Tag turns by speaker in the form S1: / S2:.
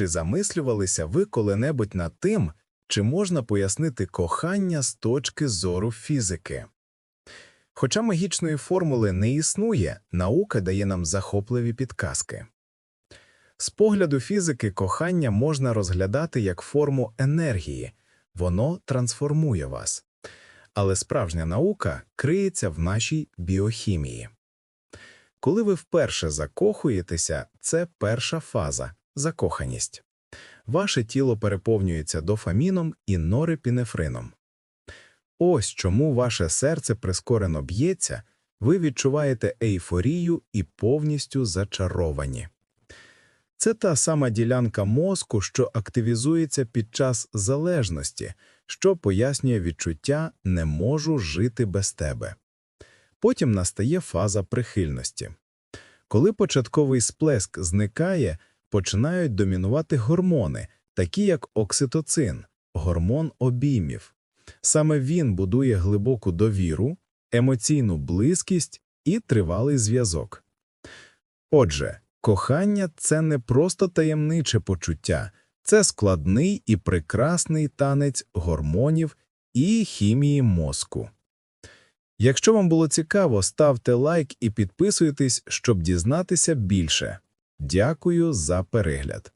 S1: Чи замислювалися ви коли-небудь над тим, чи можна пояснити кохання з точки зору фізики? Хоча магічної формули не існує, наука дає нам захопливі підказки. З погляду фізики кохання можна розглядати як форму енергії, воно трансформує вас. Але справжня наука криється в нашій біохімії. Коли ви вперше закохуєтеся, це перша фаза закоханість. Ваше тіло переповнюється дофаміном і норепінефрином. Ось чому ваше серце прискорено б'ється, ви відчуваєте ейфорію і повністю зачаровані. Це та сама ділянка мозку, що активізується під час залежності, що пояснює відчуття «не можу жити без тебе». Потім настає фаза прихильності. Коли початковий сплеск зникає, починають домінувати гормони, такі як окситоцин, гормон обіймів. Саме він будує глибоку довіру, емоційну близькість і тривалий зв'язок. Отже, кохання – це не просто таємниче почуття, це складний і прекрасний танець гормонів і хімії мозку. Якщо вам було цікаво, ставте лайк і підписуйтесь, щоб дізнатися більше. Дякую за перегляд.